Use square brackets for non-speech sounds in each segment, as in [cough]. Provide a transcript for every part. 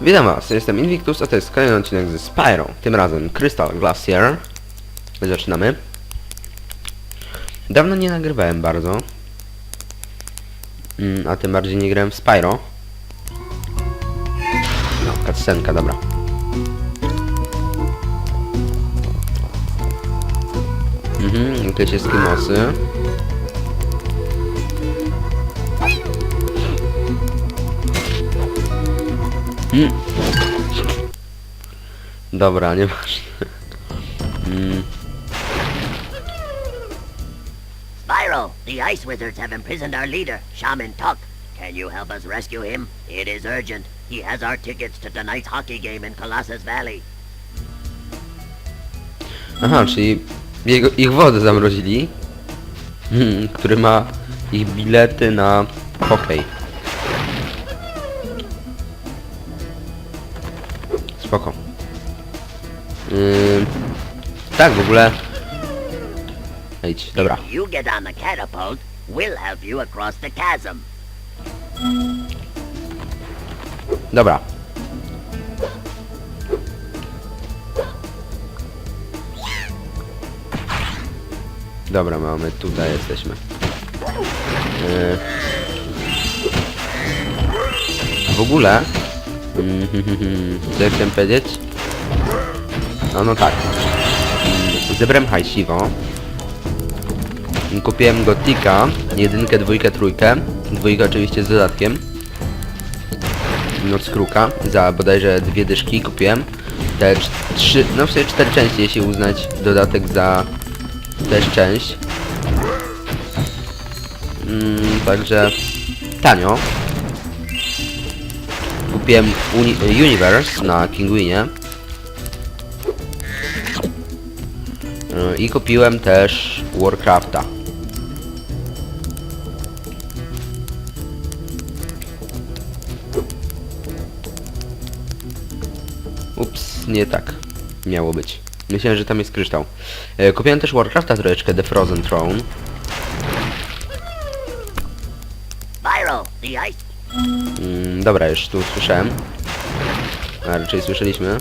Witam was, jestem Invictus, a to jest kolejny odcinek ze Spyro. Tym razem Crystal Glacier. Zaczynamy. Dawno nie nagrywałem bardzo. Mm, a tym bardziej nie grałem w Spyro. No, cutscenka, dobra. Mhm, jakieś eskimosy. Mm. Dobra, nieważne. Mm, Spyro, the Ice Wizards have imprisoned our leader, Shaman Tuck. Can you help us rescue him? It is urgent. He has our tickets to tonight's hockey game in Colossus Valley. Aha, czyli jego, ich wodę zamrozili, hmm, [laughs] który ma ich bilety na hokej. Spoko. Ym, tak, w ogóle... Idź, dobra. You get on the catapult, we'll help you across the chasm. Dobra. Dobra, mamy, tutaj jesteśmy. Yy. W ogóle... Co ja chciałem powiedzieć? No, no tak. Zebrałem hajsiwo. Kupiłem Gotika, jedynkę, dwójkę, trójkę. Dwójkę oczywiście z dodatkiem. Noc Kruka za bodajże dwie dyszki kupiłem. Te trzy, no w sumie cztery części, jeśli uznać dodatek za też część. Mm, także tanio. Kupiłem Uni Universe na Kinguinie. Y, I kupiłem też Warcrafta. Ups, nie tak. Miało być. Myślałem, że tam jest kryształ. E, kupiłem też Warcrafta troszeczkę, The Frozen Throne. Spyro, the Ice... Mm, dobra, już tu słyszałem. A raczej słyszeliśmy.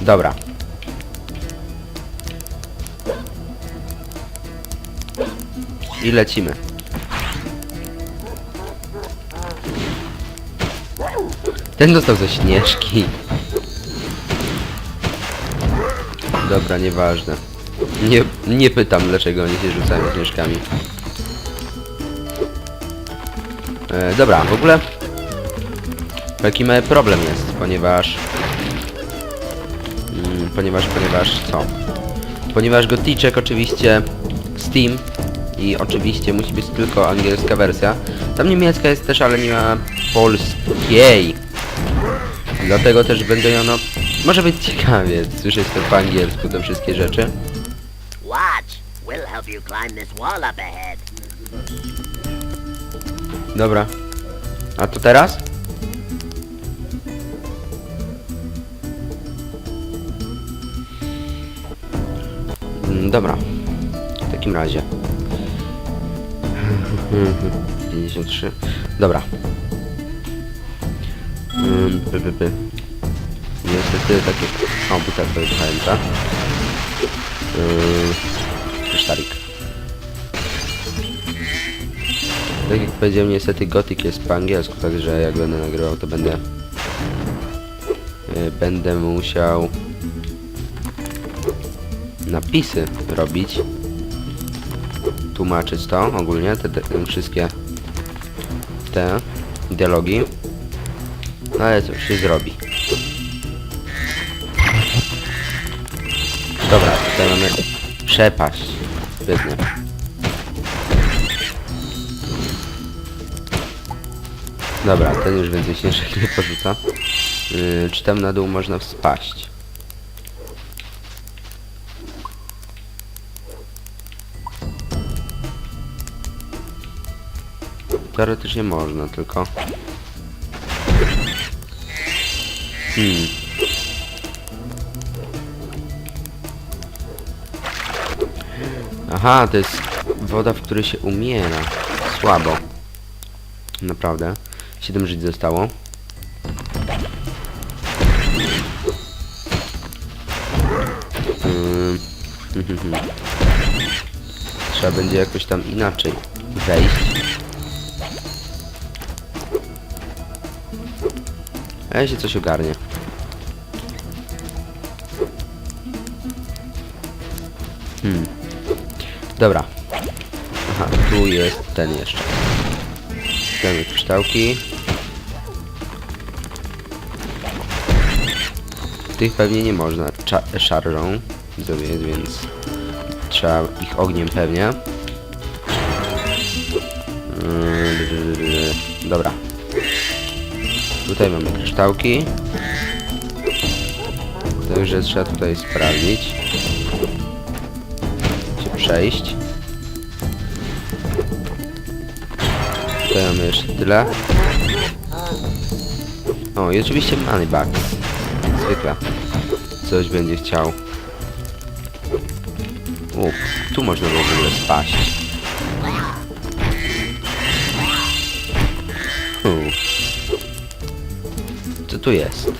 Dobra. I lecimy. Ten dostał ze śnieżki. Dobra, nieważne. Nie, nie pytam, dlaczego oni się rzucają śnieżkami. E, dobra, w ogóle... Taki mały problem jest, ponieważ... Mm, ponieważ, ponieważ co? Ponieważ Goticzek oczywiście Steam i oczywiście musi być tylko angielska wersja. Tam niemiecka jest też, ale nie ma polskiej. Dlatego też będę ją, no... Może być ciekawie słyszeć to po angielsku, te wszystkie rzeczy. watch. We'll help you climb this wall up ahead. Dobra. A to teraz? Mm, Dobra. W takim razie. [laughs] 53. Dobra. Mm, Py, py, py. Niestety takie... O, butelkę wyjechałem, tak? Yy. Tak jak powiedziałem, niestety Gothic jest po angielsku, także jak będę nagrywał, to będę... y, Będę musiał... Napisy robić. Tłumaczyć to ogólnie, te, te wszystkie... Te dialogi. No ale cóż, się zrobi. Przepaść. Świetnie. Dobra, ten już więcej śnieżek [laughs] nie porzuca. Yy, czy tam na dół można wspaść? Teoretycznie można, tylko... Hmm. Aha, to jest woda, w której się umiera. Słabo. Naprawdę. 7 żyć zostało. Ym, [laughs] Trzeba będzie jakoś tam inaczej wejść. Ale się coś ogarnie. Hmm. Dobra. Aha, tu jest ten jeszcze. Damy kryształki. Tych pewnie nie można szarżą zrobić, więc trzeba ich ogniem pewnie. Yy, Dobra. Tutaj mamy kryształki. Także trzeba tutaj sprawdzić. Przejść. Tutaj mamy jeszcze tyle. O, i oczywiście money. Jak Zwykle. Coś będzie chciał. U, tu można było w ogóle spaść. U. Co tu jest?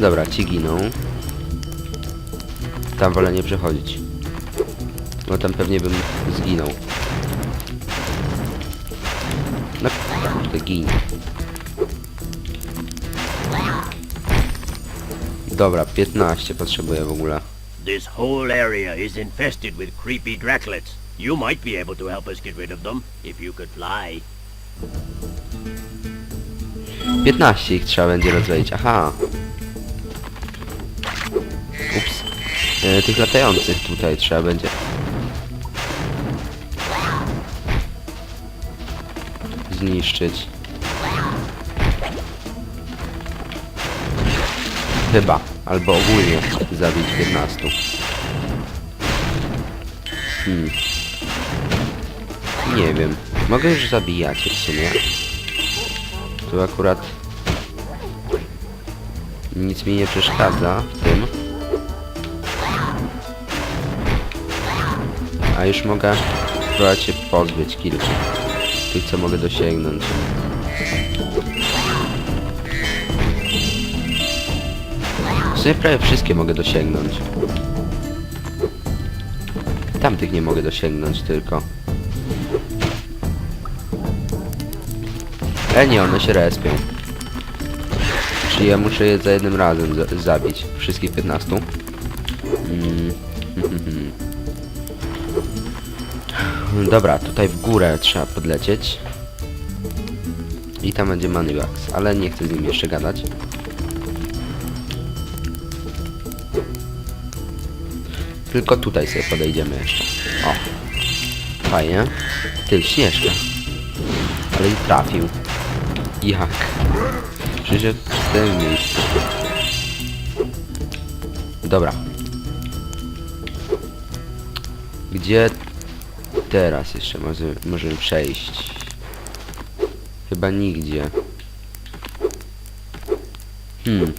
Dobra, ci giną. Tam wolę nie przechodzić. Bo tam pewnie bym zginął. No, kurde, gin. Dobra, 15 potrzebuję w ogóle. This whole area is infested with creepy Draclets. You might be able to help us get rid of them, if you could fly. 15 ich trzeba będzie rozwalić, aha. E, tych latających tutaj trzeba będzie. Zniszczyć. Chyba. Albo ogólnie zabić 15. Hmm. Nie wiem. Mogę już zabijać w sumie. Tu akurat nic mi nie przeszkadza A już mogę spróbować się pozbyć kilku. Tych, co mogę dosięgnąć. W sumie prawie wszystkie mogę dosięgnąć. Tamtych nie mogę dosięgnąć tylko. E nie, one się respią. Czyli ja muszę je za jednym razem za zabić. Wszystkich 15. Dobra, tutaj w górę trzeba podlecieć. I tam będzie Moneybags, ale nie chcę z nim jeszcze gadać. Tylko tutaj sobie podejdziemy jeszcze. O. Fajnie. Ty, Śnieżka. Ale i trafił. Jak? Przecież w tym miejscu. Dobra. Gdzie teraz jeszcze może, możemy przejść? Chyba nigdzie. Hmm.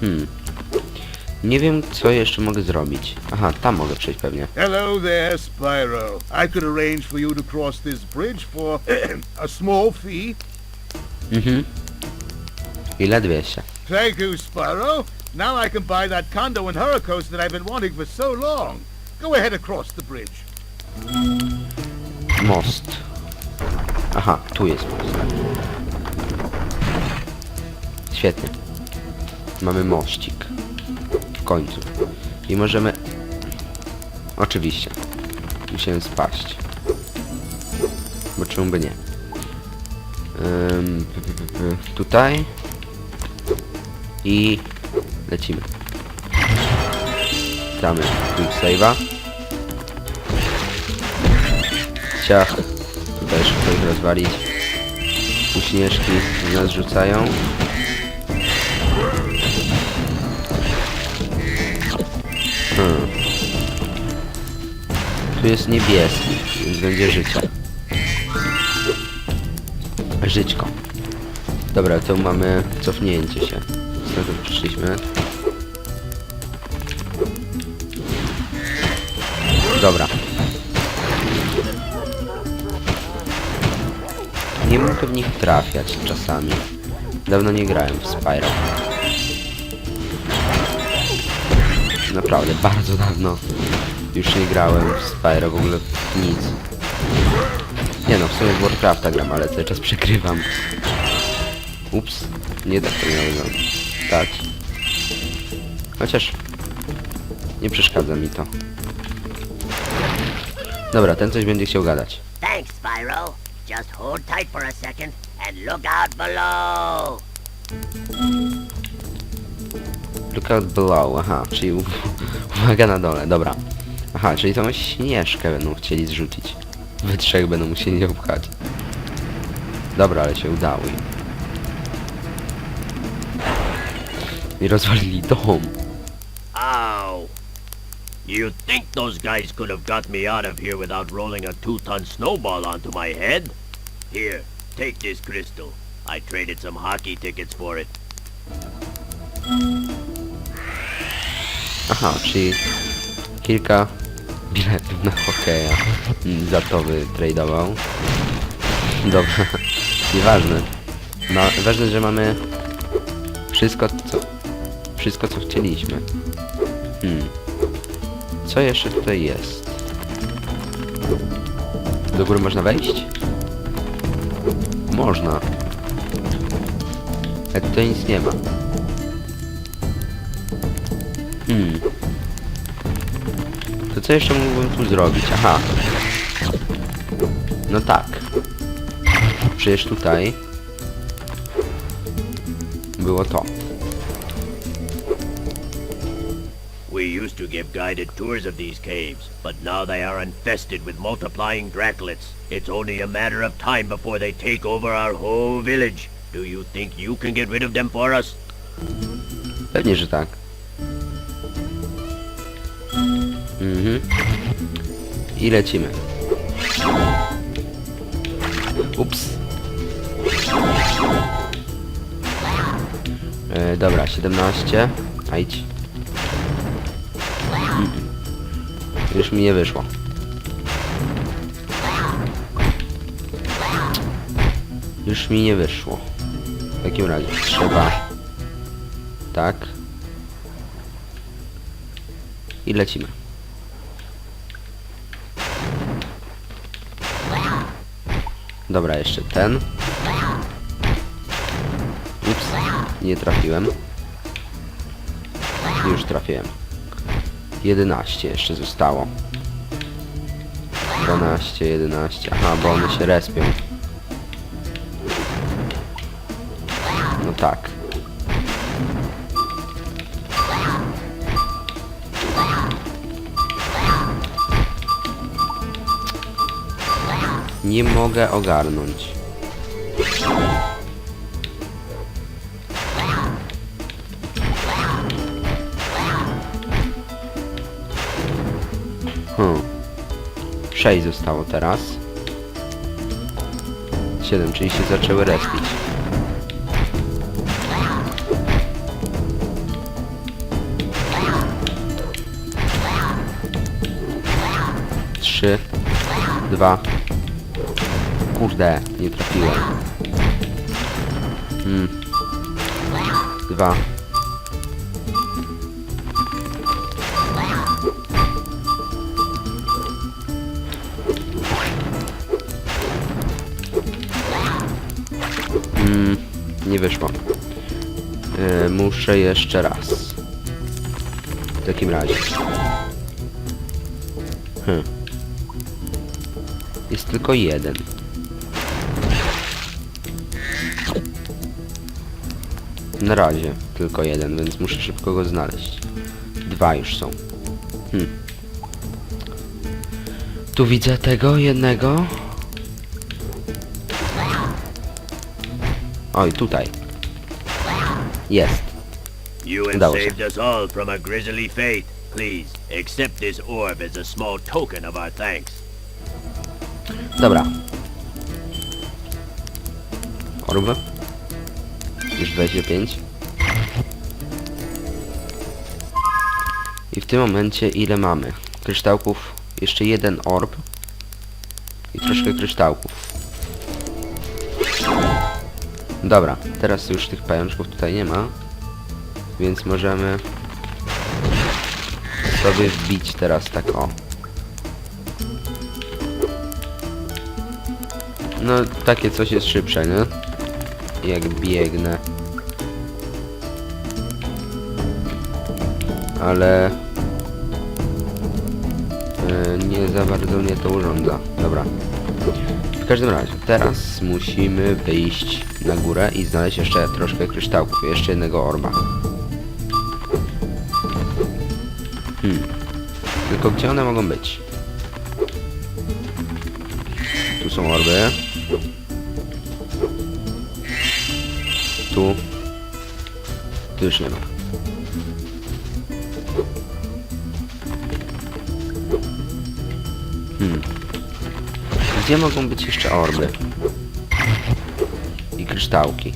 Hmm. Nie wiem, co jeszcze mogę zrobić. Aha, tam mogę przejść pewnie. Hello there, Spyro. I could arrange for you to cross this bridge for [clears throat] a small fee. Mhm. Ile 200? Thank you, Spyro. Now I can buy that condo in Hurricos that I've been wanting for so long. Go ahead across the bridge. Most. Aha, tu jest most. Świetnie. Mamy mościk. W końcu. I możemy... Oczywiście. Musimy spaść. Bo czemu by nie? P, tutaj. I lecimy. Damy quick save'a. Ciach. Tutaj szybko ich rozwalić. Tu śnieżki z nas rzucają. Hmm. Tu jest niebieski, więc będzie życie. Żyćko. Dobra, to mamy cofnięcie się którego przyszliśmy. Dobra. Nie mogę w nich trafiać czasami. Dawno nie grałem w Spyro. Naprawdę, bardzo dawno już nie grałem w Spyro, w ogóle nic. Nie no, w sumie w Warcrafta gram, ale cały czas przekrywam. Ups, nie tak to miałem zrobić. Tak. Chociaż nie przeszkadza mi to. Dobra, ten coś będzie chciał gadać. Thanks, Spyro. Just hold tight for a second and look out below. Lookout below, aha, czyli uwaga na dole, dobra. Aha, czyli tą śnieżkę będą chcieli zrzucić. Wy trzech będą musieli ją pchać. Dobra, ale się udało im. I rozwalili dom. Ow! You think those guys could have got me out of here without rolling a two-ton snowball onto my head? Here, take this crystal. I traded some hockey tickets for it. Aha, czyli kilka biletów na hokeja za to wytradował. Dobra, nieważne. No, ważne, że mamy wszystko, co... Wszystko, co chcieliśmy. Hmm. Co jeszcze tutaj jest? Do góry można wejść? Można. Ale tutaj nic nie ma. Hmm. To co jeszcze mógłbym tu zrobić? Aha. No tak. Przecież tutaj było to. Used to give guided tours of these caves, but now they are infested with multiplying Draclets. It's only a matter of time before they take over our whole village. Do you think you can get rid of them for us? Pewnie, że tak. Mhm. I lecimy. Ups. E, dobra, 17. A idź. Już mi nie wyszło. Już mi nie wyszło. W takim razie trzeba... Tak. I lecimy. Dobra, jeszcze ten. Ups, nie trafiłem. Już trafiłem. 11 jeszcze zostało. 12, 11. Aha, bo one się respią. No tak. Nie mogę ogarnąć. Hmm. 6 zostało teraz. 7, czyli się zaczęły respić. Trzy, dwa, Kurde, nie trafiłem. Hmm. Dwa. Wyszło. E, muszę jeszcze raz. W takim razie. Hmm. Jest tylko jeden. Na razie tylko jeden, więc muszę szybko go znaleźć. Dwa już są. Hmm. Tu widzę tego jednego. Oj, tutaj. Jest. You have Udało się. saved us all from a grisly fate. Please, accept this orb as a small token of our thanks. Dobra. Orb. Już 25. I w tym momencie ile mamy? Kryształków jeszcze jeden orb i troszkę kryształków. Dobra, teraz już tych pajączków tutaj nie ma, więc możemy sobie wbić teraz tak o. No, takie coś jest szybsze, nie? Jak biegnę. Ale... e, nie za bardzo mnie to urządza. Dobra. Każdym razie, teraz musimy wyjść na górę i znaleźć jeszcze troszkę kryształków. Jeszcze jednego orba. Hmm. Tylko gdzie one mogą być? Tu są orby. Tu. Tu już nie ma. Gdzie mogą być jeszcze orby? I kryształki.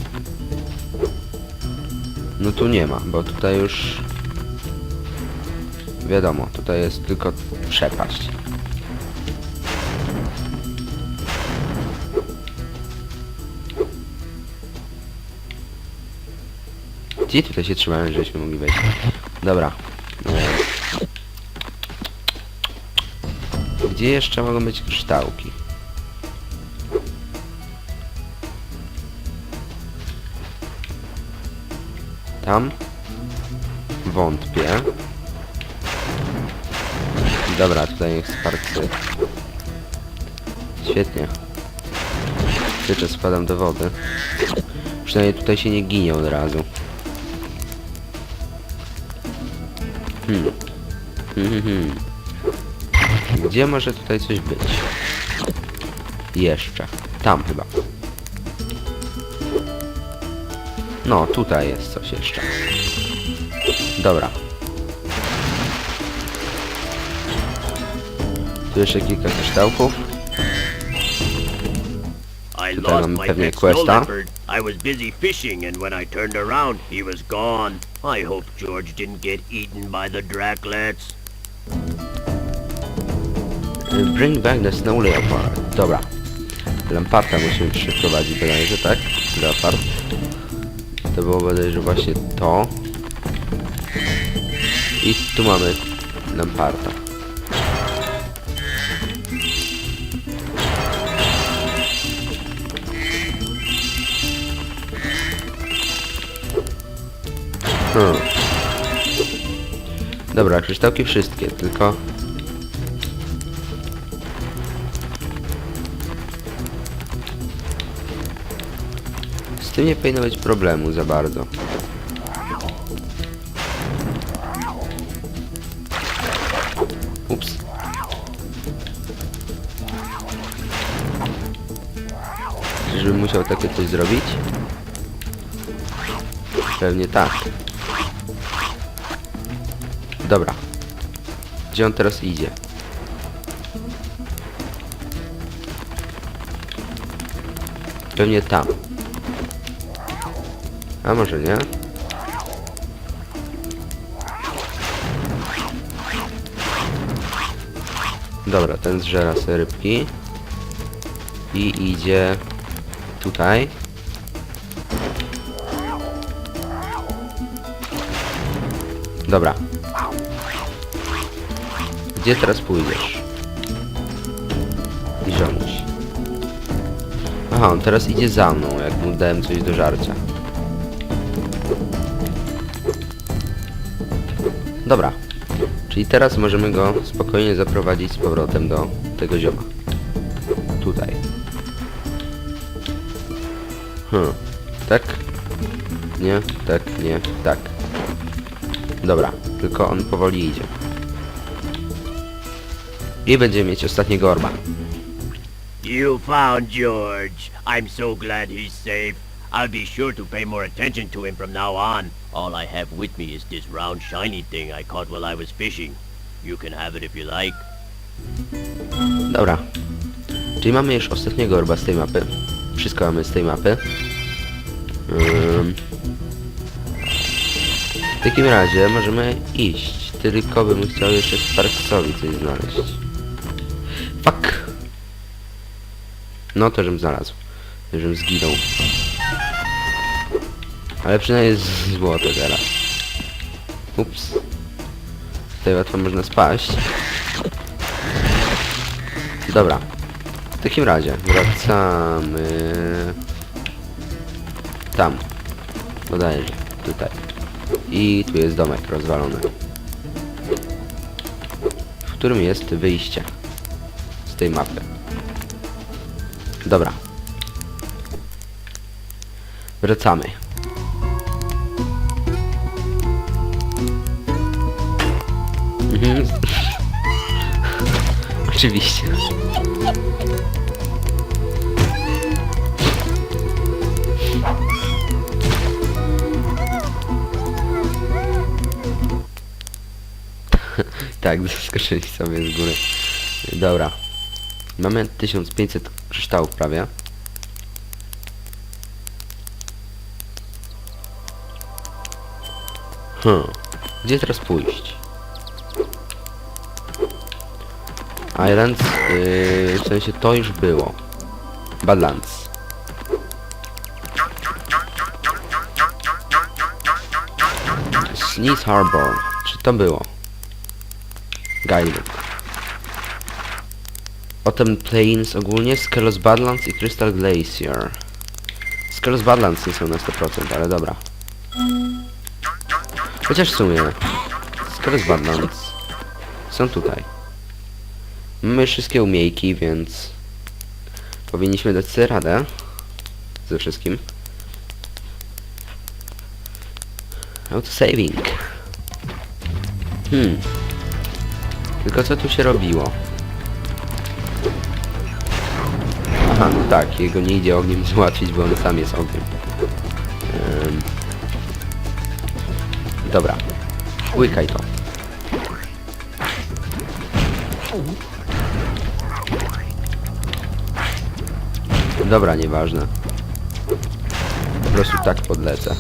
No tu nie ma, bo tutaj już... Wiadomo, tutaj jest tylko przepaść. Gdzie tutaj się trzymałem, żebyśmy mogli wejść? Dobra. Gdzie jeszcze mogą być kryształki? Tam? Wątpię. Dobra, tutaj niech sparcy. Świetnie. Jeszcze spadam do wody. Przynajmniej tutaj się nie ginie od razu. Hmm, hmm, hmm. Gdzie może tutaj coś być? Jeszcze. Tam chyba. No, tutaj jest coś jeszcze. Dobra. Tu jeszcze kilka kryształków. I Tutaj lost mamy my pewnie pet snow questa. leopard. I was busy fishing, and when I turned around, he was gone. I hope George didn't get eaten by the Draclets. Bring back the snow leopard. Dobra. Lamparta musimy przyprowadzić bodajże, tak? Leopard. To było bodajże właśnie to. I tu mamy lamparta. Hmm. Dobra, kryształki wszystkie, tylko tym nie powinno być problemu za bardzo. Ups. Czyżbym musiał takie coś zrobić? Pewnie tak. Dobra. Gdzie on teraz idzie? Pewnie tam. A może nie? Dobra, ten zżera sobie rybki. I idzie tutaj. Dobra. Gdzie teraz pójdziesz? I ziomuś. Aha, on teraz idzie za mną, jak mu dałem coś do żarcia. Dobra. Czyli teraz możemy go spokojnie zaprowadzić z powrotem do tego zioma. Tutaj. Hmm. Tak? Nie, tak, nie, tak. Dobra, tylko on powoli idzie. I będziemy mieć ostatniego orba. You found George. I'm so glad he's safe. I'll be sure to pay more attention to him from now on. All I have with me is this round shiny thing I caught while I was fishing. You can have it if you like. Dobra. Czyli mamy już ostatniego orba z tej mapy. Wszystko mamy z tej mapy. W takim razie możemy iść. Tylko bym chciał jeszcze Sparksowi coś znaleźć. Fuck. No to żem znalazł. Żem zginął. Ale przynajmniej jest złoto teraz. Ups. Tutaj łatwo można spaść. Dobra. W takim razie wracamy... Tam. Bodajże. Tutaj. I tu jest domek rozwalony. W którym jest wyjście z tej mapy. Dobra. Wracamy. Mhm. Oczywiście. [laughs] tak, zaskoczyli sobie z góry. Dobra. Mamy 1500 kryształów prawie. Hmm. Gdzie teraz pójść? Islands, yy, w sensie to już było. Badlands. Sneeze Harbor. Czy to było? Guidebook. Potem Plains ogólnie, Skelos Badlands i Crystal Glacier. Skelos Badlands nie są na 100%, ale dobra. Chociaż w sumie, Skelos Badlands są tutaj. Mamy wszystkie umiejki, więc powinniśmy dać sobie radę ze wszystkim. Autosaving. Hmm. Tylko co tu się robiło? Aha, no tak, jego nie idzie ogniem [laughs] załatwić, bo on sam jest ogniem. Ym. Dobra. Łykaj to. Dobra, nieważne. Po prostu tak podlecę.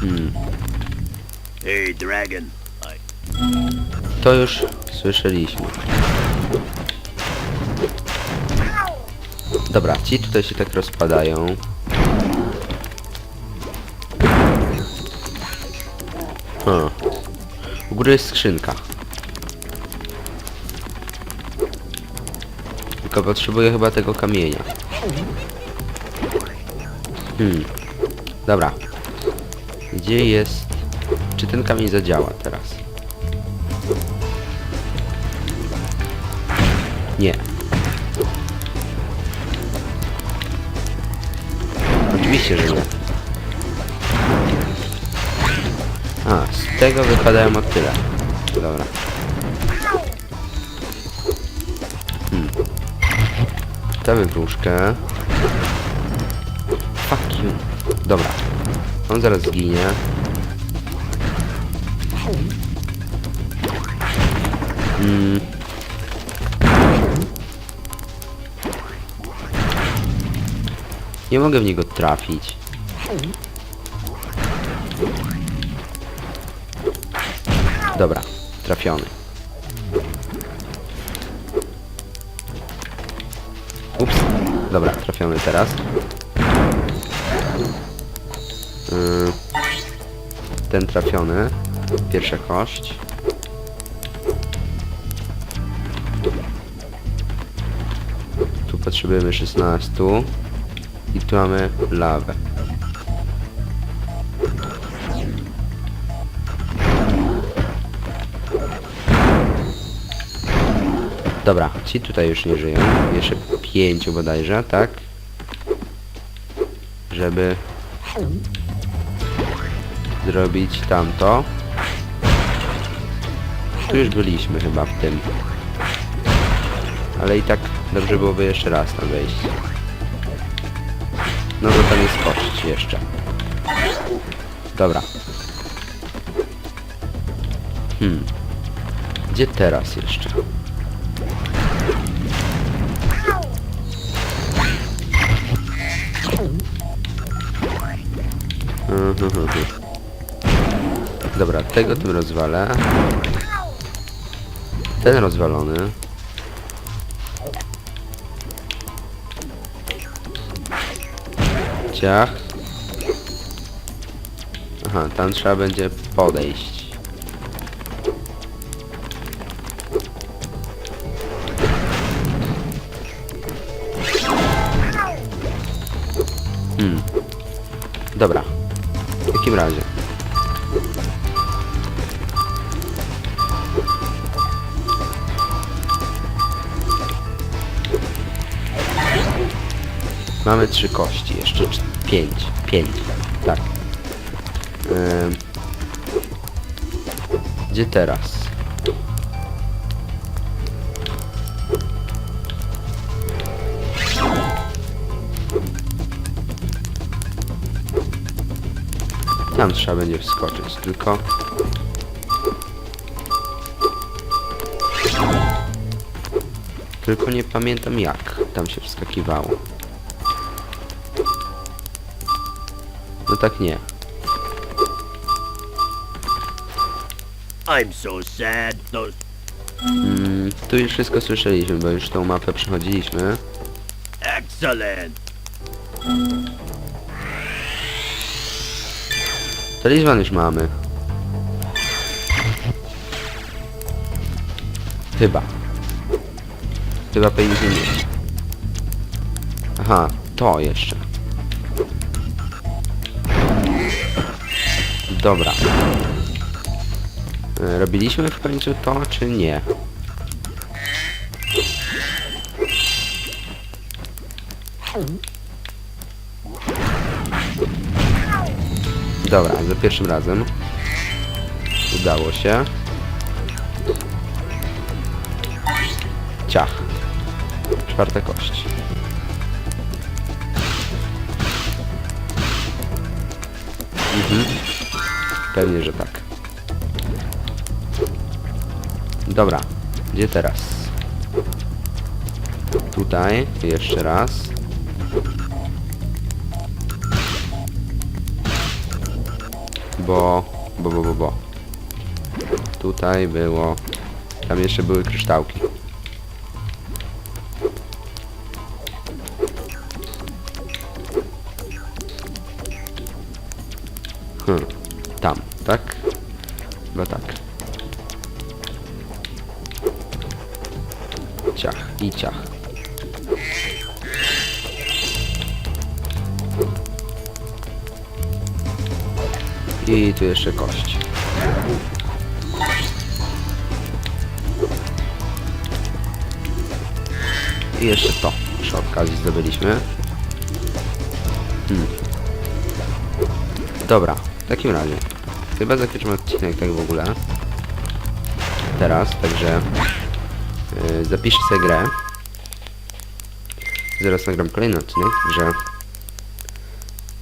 Hmm. Hey, Dragon. To już słyszeliśmy. Dobra, ci tutaj się tak rozpadają. Hmm. U góry jest skrzynka. Tylko potrzebuję chyba tego kamienia. Hmm. Dobra. Gdzie jest... Czy ten kamień zadziała teraz? Nie. Oczywiście, że nie. A, z tego wypadają o tyle. Dobra. Damy wróżkę. Fuck you. Dobra. On zaraz zginie. Hmm. Nie mogę w niego trafić. Dobra, trafiony. Dobra, trafiony teraz. Yy, ten trafiony. Pierwsza kość. Tu potrzebujemy 16. I tu mamy lawę. Dobra, ci tutaj już nie żyją. Jeszcze pięciu bodajże, tak? Żeby zrobić tamto. Tu już byliśmy chyba w tym. Ale i tak dobrze byłoby jeszcze raz tam wejść. No to tam jest kość jeszcze. Dobra. Hmm. Gdzie teraz jeszcze? Dobra, tego tym rozwalę. Ten rozwalony. Ciach. Aha, tam trzeba będzie podejść. Hmm. Dobra. Takim razie. Mamy trzy kości, jeszcze cz- pięć. Pięć, tak. Ym. Gdzie teraz? Tam trzeba będzie wskoczyć, tylko... Tylko nie pamiętam jak tam się wskakiwało. No tak nie. I'm so sad. Those Mm, tu już wszystko słyszeliśmy, bo już tą mapę przechodziliśmy. excellent. Talizman już mamy. Chyba. Chyba powinniśmy mieć. Aha, to jeszcze. Dobra. E, Robiliśmy w końcu to, czy nie? Dobra, za pierwszym razem. Udało się. Ciach. Czwarta kość. Mhm. Pewnie, że tak. Dobra. Gdzie teraz? Tutaj. Jeszcze raz. Bo... Bo, bo, bo, bo. Tutaj było... Tam jeszcze były kryształki. I tu jeszcze kość. I jeszcze to. Przy okazji zdobyliśmy. Hmm. Dobra, w takim razie. Chyba zakończymy odcinek tak w ogóle. Teraz, także yy, zapiszę sobie grę. Zaraz nagram kolejny odcinek, także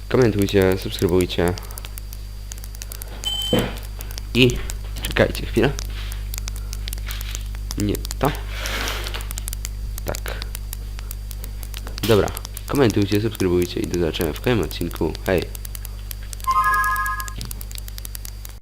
komentujcie, subskrybujcie i czekajcie chwilę. Nie to. Tak. Dobra. Komentujcie, subskrybujcie i do zobaczenia w kolejnym odcinku. Hej!